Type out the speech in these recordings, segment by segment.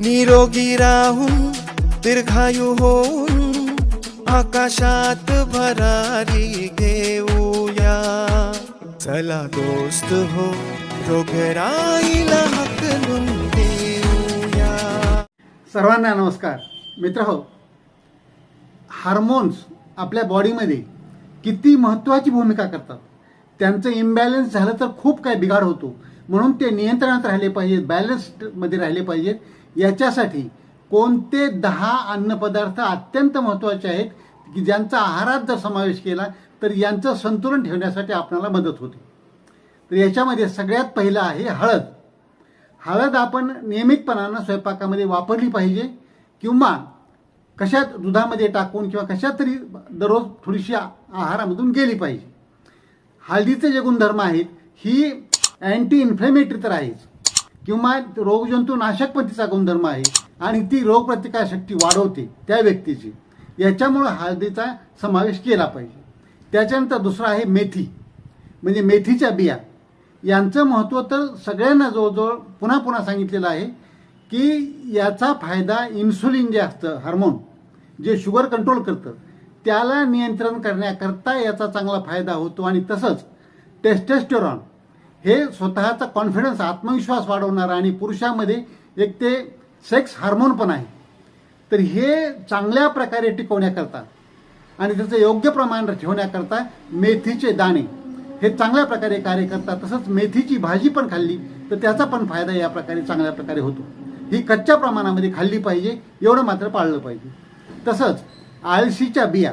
निरोगी राहून दीर्घायू होऊन आकाशात भरारी घेऊया. चला दोस्त हो रोगराईला हकलून देऊया सर्वांना नमस्कार. मित्र हो हार्मोन्स आपल्या बॉडीमध्ये किती महत्त्वाची भूमिका करतात? त्यांचं इम्बॅलन्स झालं तर खूप काय बिघाड होतो. म्हणून ते नियंत्रणात राहिले पाहिजेत बॅलन्स्डमध्ये राहिले पाहिजेत. याच्यासाठी कोणते दहा अन्नपदार्थ अत्यंत महत्त्वाचे आहेत की ज्यांचा आहारात जर समावेश केला तर यांचं संतुलन ठेवण्यासाठी आपल्याला मदत होते. तर याच्यामध्ये सगळ्यात पहिलं आहे हळद. हळद आपण नियमितपणानं स्वयंपाकामध्ये वापरली पाहिजे किंवा कशात दुधामध्ये टाकून किंवा कशात तरी दररोज थोडीशी आहारामधून गेली पाहिजे. हळदीचे जे गुणधर्म आहेत ही अँटी इन्फ्लेमेटरी तर आहेच. किंवा रोगजंतू नाशक पण तिचा गुणधर्म आहे आणि ती रोगप्रतिकारशक्ती वाढवते त्या व्यक्तीची. याच्यामुळं हळदीचा समावेश केला पाहिजे. त्याच्यानंतर दुसरा आहे मेथी. म्हणजे मेथीच्या बिया. यांचं महत्त्व तर सगळ्यांना जवळजवळ पुन्हा पुन्हा सांगितलेलं आहे की याचा फायदा इन्सुलिन जे असतं हार्मोन जे शुगर कंट्रोल करतं त्याला नियंत्रण करण्याकरता याचा चांगला फायदा होतो. आणि तसंच टेस्टेस्टेरॉन हे स्वतःचा कॉन्फिडन्स आत्मविश्वास वाढवणारा आणि पुरुषामध्ये एक ते सेक्स हार्मोन पण आहे. तर हे चांगल्या प्रकारे टिकवण्याकरता आणि त्याचं योग्य प्रमाण ठेवण्याकरता मेथीचे दाणे हे चांगल्या प्रकारे कार्य करतात. तसंच मेथीची भाजी पण खाल्ली तर त्याचा पण फायदा या प्रकारे चांगल्या प्रकारे होतो. ही कच्च्या प्रमाणामध्ये खाल्ली पाहिजे एवढं मात्र पाळलं पाहिजे. तसंच आळशीच्या बिया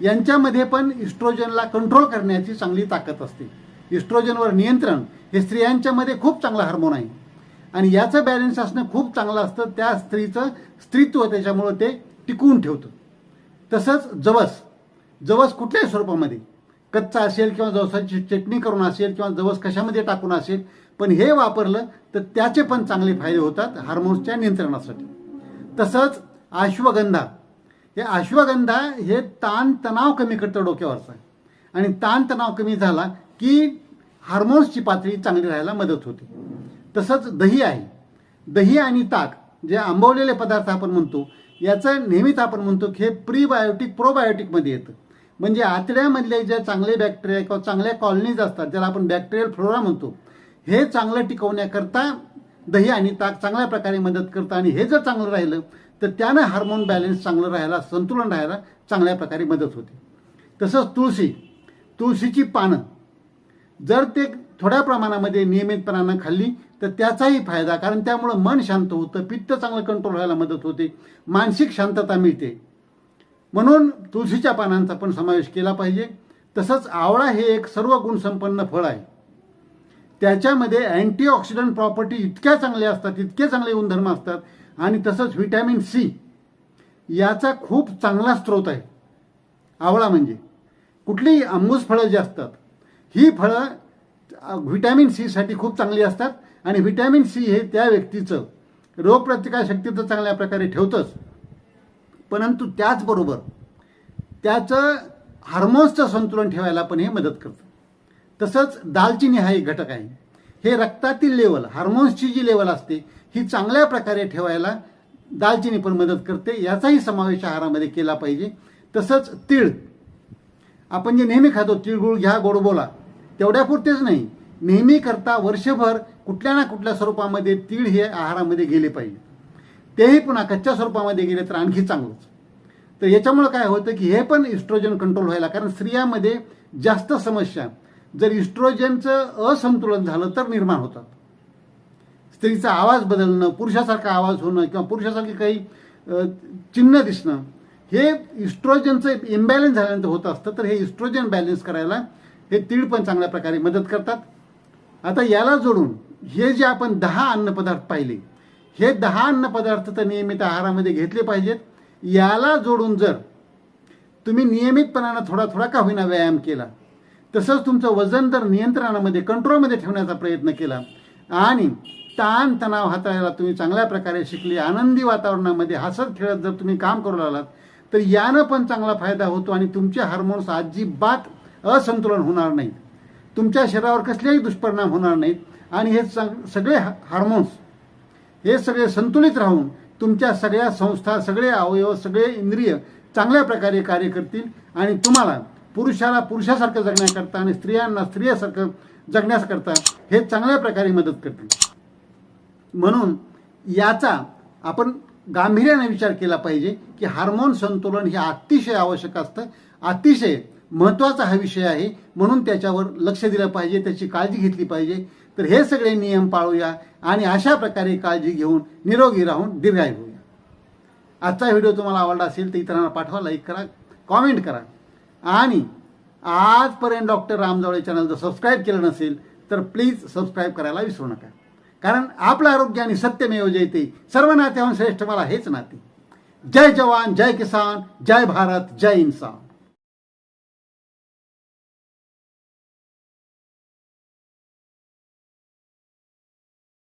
यांच्यामध्ये पण इस्ट्रोजनला कंट्रोल करण्याची चांगली ताकद असते. इस्ट्रोजनवर नियंत्रण हे स्त्रियांच्यामध्ये खूप चांगला हार्मोन आहे. आणि याचं बॅलन्स असणं खूप चांगलं असतं. त्या स्त्रीचं स्त्रीत्व त्याच्यामुळं ते टिकवून ठेवतं. तसंच जवस. जवस कुठल्याही स्वरूपामध्ये. कच्चा असेल किंवा जवसाची चटणी करून असेल किंवा जवस कशामध्ये टाकून असेल पण हे वापरलं तर त्याचे पण चांगले फायदे होतात हार्मोन्सच्या नियंत्रणासाठी. तसंच अश्वगंधा. हे अश्वगंधा हे ताणतणाव कमी करतं डोक्यावरचा. आणि ताणतणाव कमी झाला की हार्मोन्सची पातळी चांगली राहायला मदत होते. तसंच दही आहे. दही आणि ताक जे आंबवलेले पदार्थ आपण म्हणतो याचं नेहमीच आपण म्हणतो की हे प्रीबायोटिक प्रोबायोटिकमध्ये येतं. म्हणजे आतड्यामधले ज्या चांगले बॅक्टेरिया किंवा चांगल्या कॉलनीज असतात ज्याला आपण बॅक्टेरियल फ्लोरा म्हणतो हे चांगलं टिकवण्याकरता दही आणि ताक चांगल्या प्रकारे मदत करतं आणि हे जर चांगलं राहिलं तर त्यानं हार्मोन बॅलन्स चांगलं राहायला संतुलन राहायला चांगल्या प्रकारे मदत होते. तसंच तुळशी. तुळशीची पानं. जर ते थोड्या प्रमाणामध्ये नियमितपणानं खाल्ली तर त्याचाही फायदा कारण त्यामुळं मन शांत होतं पित्त चांगलं कंट्रोल व्हायला मदत होते मानसिक शांतता मिळते. म्हणून तुळशीच्या पानांचा पण समावेश केला पाहिजे. तसंच आवळा हे एक सर्व गुणसंपन्न फळ आहे. त्याच्यामध्ये अँटीऑक्सिडंट प्रॉपर्टी इतक्या चांगल्या असतात इतके चांगले गुणधर्म असतात आणि तसंच व्हिटॅमिन सी याचा खूप चांगला स्रोत आहे. आवळा म्हणजे. कुठलीही आंबूस फळं जी असतात ही फळं व्हिटॅमिन सीसाठी खूप चांगली असतात आणि व्हिटॅमिन सी हे त्या व्यक्तीचं रोगप्रतिकारशक्ती तर चांगल्या प्रकारे ठेवतंच. परंतु त्याचबरोबर त्याचं हार्मोन्सचं संतुलन ठेवायला पण हे मदत करतं. तसंच दालचिनी हा एक घटक आहे. हे रक्तातील लेवल हार्मोन्सची जी लेवल असते ही चांगल्या प्रकारे ठेवायला दालचिनी पण मदत करते. याचाही समावेश आहारामध्ये केला पाहिजे. तसंच तीळ. आपण जे नेहमी खातो तिळगुळ घ्या गोड बोला. तेवढ्यापुरतेच नाही. नेहमी करता वर्षभर कुठल्या ना कुठल्या स्वरूपामध्ये तीळ हे आहारामध्ये गेले पाहिजे. तेही पुन्हा कच्च्या स्वरूपामध्ये गेले तर आणखी चांगलंच. तर याच्यामुळं काय होतं की हे पण इस्ट्रोजन कंट्रोल व्हायला कारण स्त्रियामध्ये जास्त समस्या. जर इस्ट्रोजनचं असंतुलन झालं तर निर्माण होतात. स्त्रीचा आवाज बदलणं पुरुषासारखा आवाज होणं किंवा पुरुषासारखी काही चिन्ह दिसणं हे इस्ट्रोजनचं इम्बॅलन्स झाल्यानंतर होत असतं. तर हे इस्ट्रोजन बॅलन्स करायला हे तीळ पण चांगल्या प्रकारे मदत करतात. आता याला जोडून हे जे आपण दहा अन्नपदार्थ पाहिले हे दहा अन्नपदार्थ तर नियमित आहारामध्ये घेतले पाहिजेत. याला जोडून जर तुम्ही नियमितपणानं थोडा थोडा का होईना व्यायाम केला तसंच तुमचं वजन जर नियंत्रणामध्ये कंट्रोलमध्ये ठेवण्याचा प्रयत्न केला आणि ताण तणाव हाताळायला तुम्ही चांगल्या प्रकारे शिकले आनंदी वातावरणामध्ये हसत खेळत जर तुम्ही काम करू लागलात तर यानं पण चांगला फायदा होतो आणि तुमचे हार्मोन्स अजिबात असंतुलन होणार नाही. तुमच्या शरीरावर कसलेही दुष्परिणाम होणार नाहीत. आणि हे सगळे हार्मोन्स हे सगळे संतुलित राहून तुमच्या सगळ्या संस्था सगळे अवयव सगळे इंद्रिय चांगल्या प्रकारे कार्य करतील आणि तुम्हाला पुरुषाला पुरुषासारखं जगण्याकरता आणि स्त्रियांना स्त्रियासारखं जगण्याकरता हे चांगल्या प्रकारे मदत करतील. म्हणून याचा आपण गांभीर्याने विचार केला पाहिजे की हार्मोन संतुलन हे अतिशय आवश्यक असतं. अतिशय महत्त्वाचा हा विषय आहे. म्हणून त्याच्यावर लक्ष दिलं पाहिजे त्याची काळजी घेतली पाहिजे. तर हे सगळे नियम पाळूया आणि अशा प्रकारे काळजी घेऊन निरोगी राहून दीर्घायू होऊया. आजचा व्हिडिओ तुम्हाला आवडला असेल तर इतरांना पाठवा लाईक करा कॉमेंट करा. आणि आजपर्यंत डॉक्टर रामजावळे चॅनल जर सबस्क्राईब केलं नसेल तर प्लीज सबस्क्राईब करायला विसरू नका. कारण आपलं आरोग्य आणि सत्यमेव जयते सर्व नात्याहून श्रेष्ठ मला हेच नाते. जय जवान जय किसान जय भारत जय इन्सान